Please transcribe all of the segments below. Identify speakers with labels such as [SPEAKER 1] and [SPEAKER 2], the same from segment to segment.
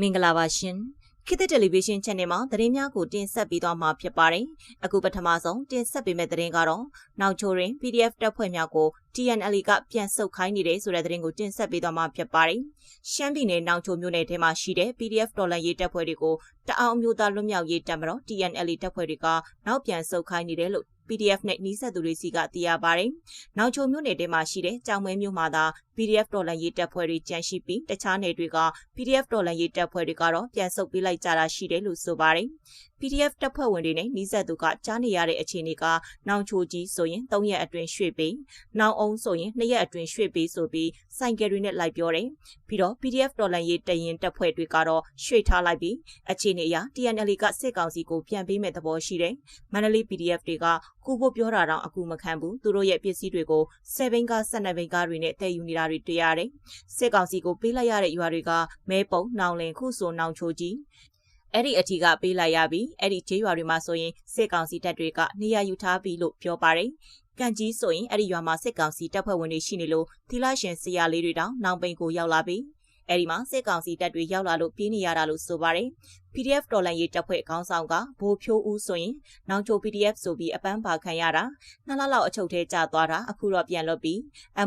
[SPEAKER 1] မင်္ဂလာပါရှင်ခေတ်သစ်တယ်လီဗီရှင်း channel မှာသတင်းများကိုတင်ဆက်ပေးသွားမှာဖြစ်ပါတယ်အခုပထမဆုံးတင်ဆက်ပေးမယ့်သတင်းကတော့နောက်ချိုရင် PDF တပ်ဖွဲ့များကို TNL ကပြန်ဆုတ်ခိုင်းနေတယ်ဆိုတဲ့သတင်းကိုတင်ဆက်ပေးသွားမှာဖြစ်ပါတယ်ရှမ်းပြည်နယ်နောက်ချိုမြို့နယ်ထဲမှာရှိတဲ့ PDF ဒေါ်လာရေးတပ်ဖွဲ့တွေကိုတအောင်မျိုးသားလွတ်မြောက်ရေးတပ်မတော် TNL တပ်ဖွဲ့တွေကနောက်ပြန်ဆုတ်ခိုင်းနေတယ်လို့ PDF နဲ့နှီးဆက်သူတွေစီကသိရပါတယ်။နောက်ချိုမြို့နယ်ထဲမှာရှိတဲ့ကြောင်မဲမြို့မှာသာ PDF တော်လှန်ရေးတပ်ဖွဲ့တွေကြန့်ရှိပြီးတခြားနယ်တွေက PDF တော်လှန်ရေးတပ်ဖွဲ့တွေကတော့ပြန်ဆုတ်ပေးလိုက်ကြတာရှိတယ်လို့ဆိုပါတယ်။ PDF တပ်ဖွဲ့ဝင်တွေနဲ့နှီးဆက်သူကကြားနေရတဲ့အခြေအနေကနောင်ချိုကြီးဆိုရင်3ရက်အတွင်းရွှေ့ပေး၊နောင်အောင်ဆိုရင်2ရက်အတွင်းရွှေ့ပေးဆိုပြီးစိုင်ကယ်တွေနဲ့လိုက်ပြောတယ်။ပြီးတော့ PDF တော်လှန်ရေးတရင်တပ်ဖွဲ့တွေကတော့ရွှေ့ထားလိုက်ပြီးအခြေအနေအရ TNL ကစစ်ကောင်စီကိုပြန်ပေးမဲ့သဘောရှိတယ်။မန္တလေး PDF တွေကကူဖို့ပြောတာတော့အကူမခံဘူးသူတို့ရဲ့ပစ္စည်းတွေကို7ဘိန်းကား12ဘိန်းကားတွေနဲ့တည်ယူနေတာတွေတွေ့ရတယ်စစ်ကောင်စီကိုပေးလိုက်ရတဲ့ရွာတွေကမဲပုံနောင်လင်ခုဆိုနောင်ချိုကြီး အဲ့ဒီအထီကပေးလိုက်ရပြီးအဲ့ဒီကျေးရွာတွေမှာဆိုရင်စစ်ကောင်စီတပ်တွေကနေရာယူထားပြီလို့ပြောပါတယ်ကန့်ကြီးဆိုရင်အဲ့ဒီရွာမှာစစ်ကောင်စီတပ်ဖွဲ့ဝင်တွေရှိနေလို့သီလရှင်ဆရာလေးတွေတောင်နောင်ပိန်ကိုရောက်လာပြီး အဲဒီမှာစစ်ကောင်စီတပ်တွေရောက်လာလို့ပြေးနေရတာလို့ဆိုပါတယ်။ PDF တော်လန်ရေးတပ်ဖွဲ့ခေါင်းဆောင်ကဘိုးဖြိုးဦးဆိုရင်နောင်ချို PDF ဆိုပြီးအပန်းပါခံရတာနှစ်လလောက်အချုပ်ထဲကျသွားတာအခုတော့ပြန်လွတ်ပြီး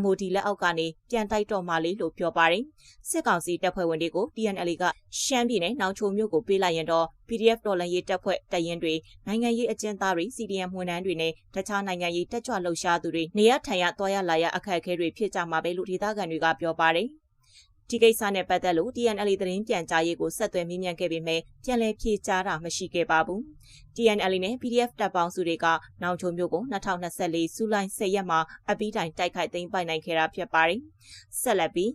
[SPEAKER 1] MOD လက်အောက်ကနေပြန်တိုက်တော့မှလေလို့ပြောပါတယ်။စစ်ကောင်စီတပ်ဖွဲ့ဝင်တွေကို TNL ကရှမ်းပြည်နယ်နောင်ချိုမြို့ကိုပေးလိုက်ရင်တော့ PDF တော်လန်ရေးတပ်ဖွဲ့တရင်တွေနိုင်ငံရေးအကျဉ်းသားတွေ CDM ဝန်ထမ်းတွေနဲ့တခြားနိုင်ငံရေးတက်ကြွလှုပ်ရှားသူတွေနေရထိုင်ရသွားရလာရအခက်အခဲတွေဖြစ်ကြမှာပဲလို့ဒေသခံတွေကပြောပါတယ်။ ဒီကိစ္စနဲ့ပတ်သက်လို့ TNL သတင်းပြန်ကြားရေးကိုဆက်သွယ်မေးမြန်းခဲ့ပေမဲ့ပြန်လည်ဖြေကြားတာမရှိခဲ့ပါဘူး။ TNL နဲ့ PDF တပ်ပေါင်းစုတွေကနောင်ချုံမျိုးကို2024ဇူလိုင်10ရက်မှာအပီးတိုင်တိုက်ခိုက်သိမ်းပိုက်နိုင်ခဲ့တာဖြစ်ပါတယ်။ဆက်လက်ပြီး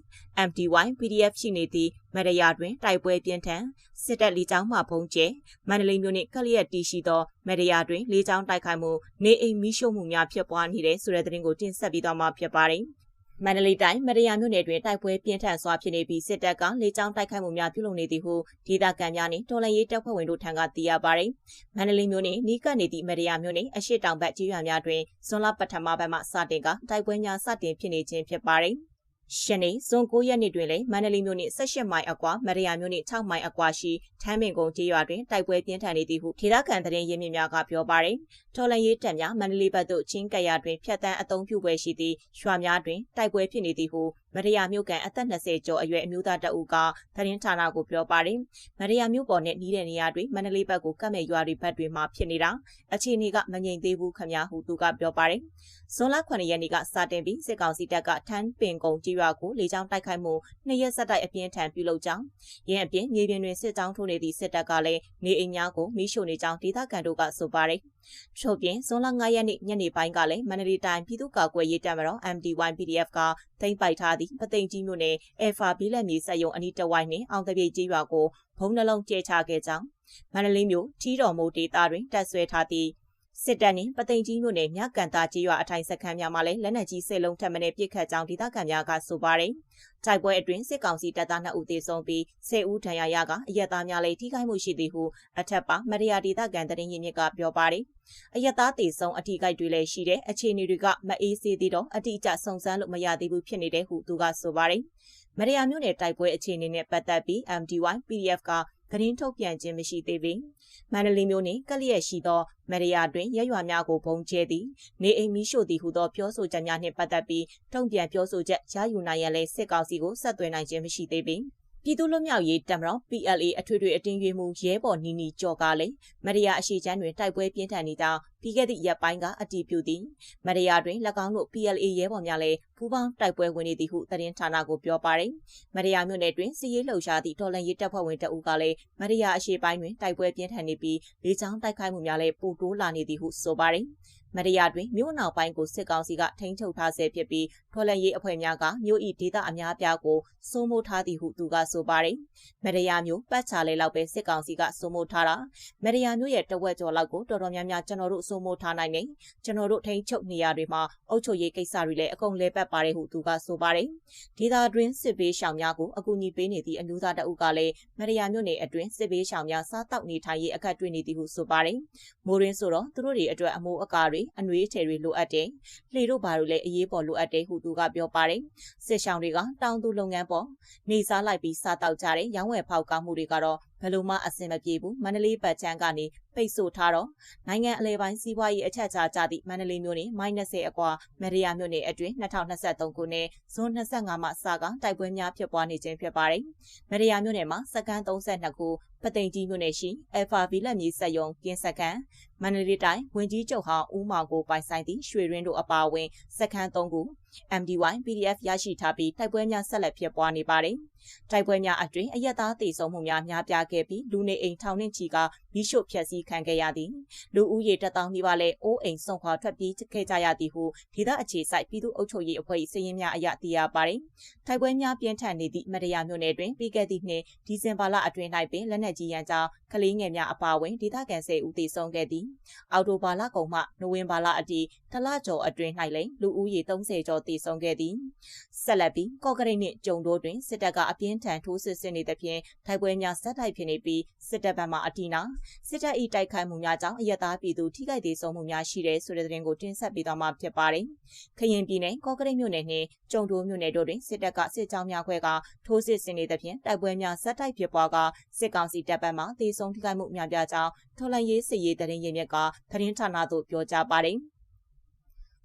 [SPEAKER 1] MDY PDF ရှိနေသည့်မရယာတွင်တိုက်ပွဲပြင်းထန်စစ်တပ်လေးချောင်းမှဖုံးကျဲမန္တလေးမြို့နှင့်ကလျက်တီရှိသောမရယာတွင်လေးချောင်းတိုက်ခိုက်မှုနေအိမ်မိရှုမှုများဖြစ်ပွားနေတဲ့ဆိုတဲ့သတင်းကိုတင်ဆက်ပြီးတော့မှာဖြစ်ပါတယ်။ မန္တလေးတိုင်းမရယာမြို့နယ်တွင်တိုက်ပွဲပြင်းထန်စွာဖြစ်နေပြီးစစ်တပ်ကလေကြောင်းတိုက်ခိုက်မှုများပြုလုပ်နေသည်ဟုဒေသခံများနှင့်တော်လှန်ရေးတပ်ဖွဲ့ဝင်တို့ထံကသိရပါသည်။မန္တလေးမြို့နှင့်နီးကပ်နေသည့်မရယာမြို့နှင့်အရှိတောင်ဘက်ကျေးရွာများတွင်ဇွန်လပထမဘက်မှစတင်ကတိုက်ပွဲများစတင်ဖြစ်နေခြင်းဖြစ်ပါသည်။ ရှနေ့ဇွန်9ရက်နေ့တွင်လည်းမန္တလေးမြို့နှင့်18မိုင်အကွာမရယာမြို့နှင့်6မိုင်အကွာရှိထမ်းပင်ကုန်းကျေးရွာတွင်တိုက်ပွဲပြင်းထန်နေသည်ဟုဒေသခံသတင်းရင်းမြစ်များကပြောပါရယ်ထော်လန်ရေးတပ်များမန္တလေးဘက်သို့ချင်းကရတွင်ဖြတ်တန်းအုံပြုပွဲရှိသည့်ရွာများတွင်တိုက်ပွဲဖြစ်နေသည်ဟုမရယာမြို့ကန်အသက်20ကျော်အရွယ်အမျိုးသားတအူကသတင်းဌာနကိုပြောပါတယ်မရယာမြို့ပေါ်နဲ့နီးတဲ့နေရာတွေမန္တလေးဘက်ကိုကတ်မဲ့ရွာတွေဘက်တွေမှာဖြစ်နေတာအခြေအနေကမငြိမ်သေးဘူးခမဟုသူကပြောပါတယ်ဇွန်လ9ရက်နေ့ကစတင်ပြီးစစ်ကောင်စီတပ်ကထန်းပင်ကုန်းကြေးရွာကိုလေကြောင်းတိုက်ခိုက်မှုနှစ်ရက်ဆက်တိုက်အပြင်းထန်ပြုလုပ်ကြောင်းရင်းအပြင်မြေပြင်တွင်စစ်တောင်းထိုးနေသည့်စစ်တပ်ကလည်းနေအိမ်များကိုမိရှို့နေကြောင်းဒေသခံတို့ကဆိုပါတယ်။ထို့ပြင်ဇွန်လ9ရက်နေ့ညနေပိုင်းကလည်းမန္တလေးတိုင်းပြည်သူ့ကာကွယ်ရေးတပ်မတော် MDY PDF ကသိမ်းပိုက်ထားသည့်ပသိမ်ကြီးမြို့နယ်အဖာဘီလက်မြေစက်ရုံအနီးတဝိုက်နှင့်အောင်တပြိတ်ကြီးရွာကိုဘုံနှလုံးကျဲချခဲ့ကြောင်းမန္တလေးမြို့ထီးတော်မိုးဒေသတွင်တပ်ဆွဲထားသည့် စစ်တပ်နှင့်ပသိမ်ကြီးမြို့နယ်မြကန်တာကြီးရွာအထိုင်စခန်းများမှာလည်းလက်နက်ကြီးဆယ်လုံးထပ်မံပြစ်ခတ်ကြောင်းဒေသခံများကဆိုပါတယ်။တိုက်ပွဲအတွင်းစစ်ကောင်စီတပ်သား2ဦးသေဆုံးပြီး10ဦးဒဏ်ရာရကအရက်သားများလည်းထိခိုက်မှုရှိသည်ဟုအထက်ပါမရယာဒေသခံတရင်ရင်းမြစ်ကပြောပါတယ်။အရက်သားသေဆုံးအထိကိတွေလည်းရှိတဲ့အခြေအနေတွေကမအေးစေသေးတော့အတိအကျစုံစမ်းလို့မရသေးဘူးဖြစ်နေတဲ့ဟုသူကဆိုပါတယ်။မရယာမြို့နယ်တိုက်ပွဲအခြေအနေနဲ့ပတ်သက်ပြီး MDY PDF က သတင်းထုတ်ပြန်ခြင်းမရှိသေးပေ။မန္တလေးမြို့နှင့်ကလျက်ရှိသောမရယာတွင်ရရွာများကိုဘုံကျဲသည်နေအိမ်မီးရှို့သည်ဟုသောပြောဆိုချက်များနှင့်ပတ်သက်ပြီးတုံ့ပြန်ပြောဆိုချက်ရယူနိုင်ရန်လဲစစ်ကောင်စီကိုဆက်သွယ်နိုင်ခြင်းမရှိသေးပေ။ပြည်သူ့လွတ်မြောက်ရေးတပ်မတော် PLA အထွေထွေအတင်းရွေးမှုရဲဘော်နီနီကျော်ကလည်းမရယာအရှိချမ်းတွင်တိုက်ပွဲပြင်းထန်နေကြောင်းပြီးခဲ့သည့်ရက်ပိုင်းကအတည်ပြုသည်မရယာတွင်၎င်းတို့ PLA ရဲဘော်များလည်းပူးပေါင်းတိုက်ပွဲဝင်နေသည်ဟုသတင်းဌာနကိုပြောပါတယ်မရယာမြို့နယ်တွင်စီးရေးလှုပ်ရှားသည့်တော်လန်ရေးတပ်ဖွဲ့ဝင်တအုပ်ကလည်းမရယာအရှိပိုင်းတွင်တိုက်ပွဲပြင်းထန်နေပြီးလေကြောင်းတိုက်ခိုက်မှုများလည်းပိုတိုးလာနေသည်ဟုဆိုပါတယ်မရယာတွင်မြို့နောက်ပိုင်းကိုစစ်ကောင်စီကထိန်းချုပ်ထားဆဲဖြစ်ပြီးထော်လန်ရေးအဖွဲ့များကမြို့ဤဒေသအများအပြားကိုစိုးမိုးထားသည်ဟုသူကဆိုပါတယ်။မရယာမြို့ပတ်ချာလေလောက်ပဲစစ်ကောင်စီကစိုးမိုးထားတာ။မရယာမြို့ရဲ့တဝက်ကျော်လောက်ကိုတော်တော်များများကျွန်တော်တို့စိုးမိုးထားနိုင်တယ်။ကျွန်တော်တို့ထိန်းချုပ်နေရာတွေမှာအုပ်ချုပ်ရေးကိစ္စတွေလည်းအကုန်လဲပတ်ပါတယ်ဟုသူကဆိုပါတယ်။ဒေသတွင်းစစ်ဘေးရှောင်များကိုအကူအညီပေးနေသည့်အမျိုးသားတအုပ်ကလည်းမရယာမြို့နယ်အတွင်းစစ်ဘေးရှောင်များစားတောက်နေထိုင်ရေးအခက်တွေ့နေသည်ဟုဆိုပါတယ်။မိုးရင်းဆိုတော့သူတို့တွေအတွက်အမိုးအကာတွေတွေအနှွေးအထည်တွေလိုအပ်တယ်။လှေတို့ဘာလို့လဲအရေးပေါ်လိုအပ်တယ်ဟုသူကပြောပါတယ်။စစ်ရှောင်းတွေကတောင်သူလုပ်ငန်းပေါ်နေစားလိုက်ပြီးစားတောက်ကြတဲ့ရောင်းဝယ်ဖောက်ကားမှုတွေကတော့ ဘယ်လိုမှအဆင်မပြေဘူးမန္တလေးပတ်ချမ်းကနေပိတ်ဆို့ထားတော့နိုင်ငံအလဲပိုင်းစီးပွားရေးအချက်အချာကြသည့်မန္တလေးမြို့နယ်မိုင်း20အကွာမရယာမြို့နယ်အတွင်း2023ခုနှစ်ဇွန်25မှစကတိုက်ပွဲများဖြစ်ပွားနေခြင်းဖြစ်ပါတယ်။မရယာမြို့နယ်မှာစကန်32ခုပသိမ်ကြီးမြို့နယ်ရှိအယ်ဖာဗီလက်မြေစက်ယုံကင်းစကန် မန္တလေးတိုင်းဝင်ကြီးချုပ်ဟောင်းဦးမောင်ကိုပိုင်ဆိုင်သည့်ရွှေရင်းတို့အပါအဝင်စခန်း3ခု MDY PDF ရရှိထားပြီးတိုက်ပွဲများဆက်လက်ဖြစ်ပွားနေပါတယ်။တိုက်ပွဲများအတွင်းအရက်သားတေဆုံးမှုများများပြားခဲ့ပြီးလူနေအိမ်ထောင်နှင့်ချီကမိရှုဖျက်ဆီးခံခဲ့ရသည်။လူဦးရေတထောင်နီးပါးလည်းအိုးအိမ်ဆုံးခွာထွက်ပြေးခဲ့ကြရသည်ဟုဒေသအခြေစိုက်ပြည်သူ့အုပ်ချုပ်ရေးအဖွဲ့၏စည်ရင်းများအရသိရပါတယ်။တိုက်ပွဲများပြင်းထန်နေသည့်မတရားမြို့နယ်တွင်ပြီးခဲ့သည့်နှစ်ဒီဇင်ဘာလအတွင်း၌ပင်လက်နက်ကြီးရန်ကြောင့်ကလေးငယ်များအပါအဝင်ဒေသခံ10ဦးသေဆုံးခဲ့သည်။အော်တိုဘာလကုန်မှနိုဝင်ဘာလအထိတလကျော်အတွင်း၌လည်းလူဦးရေ30ကျော်သေဆုံးခဲ့သည်ဆက်လက်ပြီးကော့ကရိတ်နှင့်ကြုံတိုးတွင်စစ်တပ်ကအပြင်းထန်ထိုးစစ်ဆင်နေသဖြင့်တိုက်ပွဲများဆက်တိုက်ဖြစ်နေပြီးစစ်တပ်ဘက်မှအတီနာစစ်တပ်၏တိုက်ခိုက်မှုများကြောင့်အရတားပြည်သူထိခိုက်ဒေဆုံးမှုများရှိတယ်ဆိုတဲ့သတင်းကိုတင်ဆက်ပေးသွားမှာဖြစ်ပါတယ်။ခရင်ပြည်နယ်ကော့ကရိတ်မြို့နယ်နှင့်ကြုံတိုးမြို့နယ်တို့တွင်စစ်တပ်ကစစ်ကြောင်းများခွဲကထိုးစစ်ဆင်နေသဖြင့်တိုက်ပွဲများဆက်တိုက်ဖြစ်ပွားကစစ်ကောင်စီတပ်ဘက်မှဒေဆုံးထိခိုက်မှုများပြားကြောင်းထော်လန်ရေးစစ်ရေးတရင်ရင်းမြစ်ကသတင်းဌာနသို့ပြောကြားပါတယ်။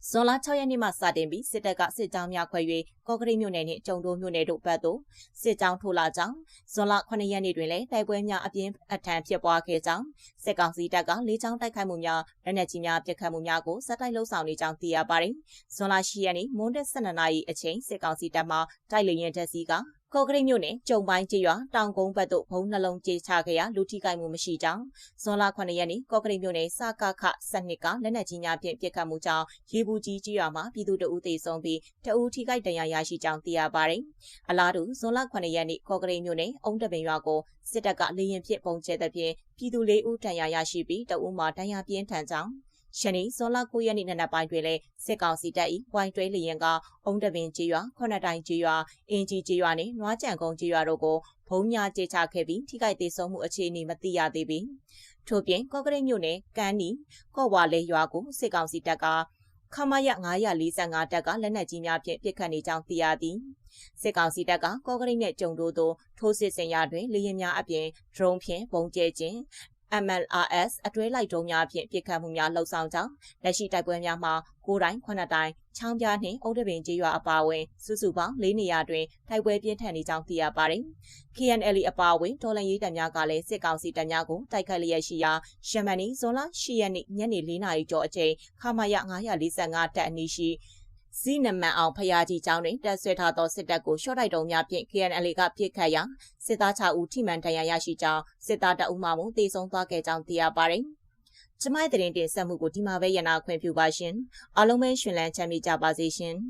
[SPEAKER 1] ဇွန်လ6ရက်နေ့မှစတင်ပြီးစစ်တပ်ကစစ်ကြောင်းများခွဲ၍ကော့ကရိတ်မြို့နယ်နှင့်ကျုံတိုးမြို့နယ်တို့ဘက်သို့စစ်ကြောင်းထိုးလာကြောင်းဇွန်လ9ရက်နေ့တွင်လည်းတိုက်ပွဲများအပြင်းအထန်ဖြစ်ပွားခဲ့ကြောင်းစစ်ကောင်စီတပ်ကလေးချောင်းတိုက်ခိုက်မှုများလက်နက်ကြီးများပစ်ခတ်မှုများကိုစက်တိုက်လှုပ်ဆောင်နေကြောင်းသိရပါတယ်။ဇွန်လ10ရက်နေ့မွန်းတက်12နာရီအချိန်စစ်ကောင်စီတပ်မှတိုက်လေရင်တက်စီက ကော့ကရိတ်မြို့နယ်ကျုံပိုင်းကျေးရွာတောင်ကုန်းဘက်သို့ဘုံနှလုံးကျေချခဲ့ရာလူထိခိုက်မှုမရှိကြောင်းဇွန်လ9ရက်နေ့ကော့ကရိတ်မြို့နယ်စကခစနစ်ကလက်နက်ကြီးများဖြင့်ပစ်ခတ်မှုကြောင့်ရေဘူးကြီးကျေးရွာမှာပြည်သူတအုပ်သေဆုံးပြီးတအုပ်ထိခိုက်ဒဏ်ရာရရှိကြောင်းသိရပါတယ်။အလားတူဇွန်လ9ရက်နေ့ကော့ကရိတ်မြို့နယ်အုံတပင်ရွာကိုစစ်တပ်ကလေရင်ဖြင့်ပုံကျဲတဲ့ဖြင့်ပြည်သူ၄ဦးဒဏ်ရာရရှိပြီးတအုပ်မှာဒဏ်ရာပြင်းထန်ကြောင်း ရှနီဇွန်လ9ရက်နေ့နံနက်ပိုင်းတွင်လည်းစစ်ကောင်စီတပ်၏ဝိုင်းတွဲလျင်ကအုံတပင်ကျေးရွာခွနတိုင်ကျေးရွာအင်ဂျီကျေးရွာနှင့်နွားကြံကုန်းကျေးရွာတို့ကိုဘုံများကြေချခဲ့ပြီးထိခိုက်သေးဆုံးမှုအခြေအနေမသိရသေးပေ။ထို့ပြင်ကော့ကရိတ်မြို့နယ်ကန်းနီကော့ဝါလေရွာကိုစစ်ကောင်စီတပ်ကခမရ945တပ်ကလက်နက်ကြီးများဖြင့်ပစ်ခတ်နေကြောင်းသိရသည်စစ်ကောင်စီတပ်ကကော့ကရိတ်နဲ့ကြုံတို့သို့ထိုးစစ်ဆင်ရာတွင်လေရင်များအပြင်ဒရုန်းဖြင့်ပုံကျဲခြင်း MLRS အတွဲလိုက်တုံးများဖြင့်ပြစ်ခတ်မှုများလှုပ်ဆောင်ကြောင်းလက်ရှိတိုက်ပွဲများမှာကိုတိုင်းခွနတိုင်းချောင်းပြားနှင့်အုတ်တပင်ကျေးရွာအပါအဝင်စုစုပေါင်း၄နေရာတွင်တိုက်ပွဲပြင်းထန်နေကြောင်းသိရပါတယ်။ KNL အပါအဝင်ဒေါ်လန်ရေးတပ်များကလည်းစစ်ကောင်စီတပ်များကိုတိုက်ခတ်လျက်ရှိရာရှမနီဇွန်လ10ရက်နေ့ညနေ4နာရီကျော်အချိန်ခမာယ945တပ်အနီးရှိ ဇီနမန်အောင်ဖျားကြီးကျောင်းတွင်တပ်ဆွဲထားသောစစ်တပ်ကိုရှော့တိုက်တုံများဖြင့် KNL ကပြစ်ခတ်ရာစစ်သား6ဦးထိမှန်ဒဏ်ရာရရှိကြောင်းစစ်သားတအုပ်မှမူတေဆုံးသွားခဲ့ကြောင်းသိရပါတယ်။ကျမိုက်တဲ့တင်ဆက်မှုကိုဒီမှာပဲရနာခွင့်ပြုပါရှင်။အားလုံးပဲရှင်လန်းချမ်းမြေ့ကြပါစေရှင်။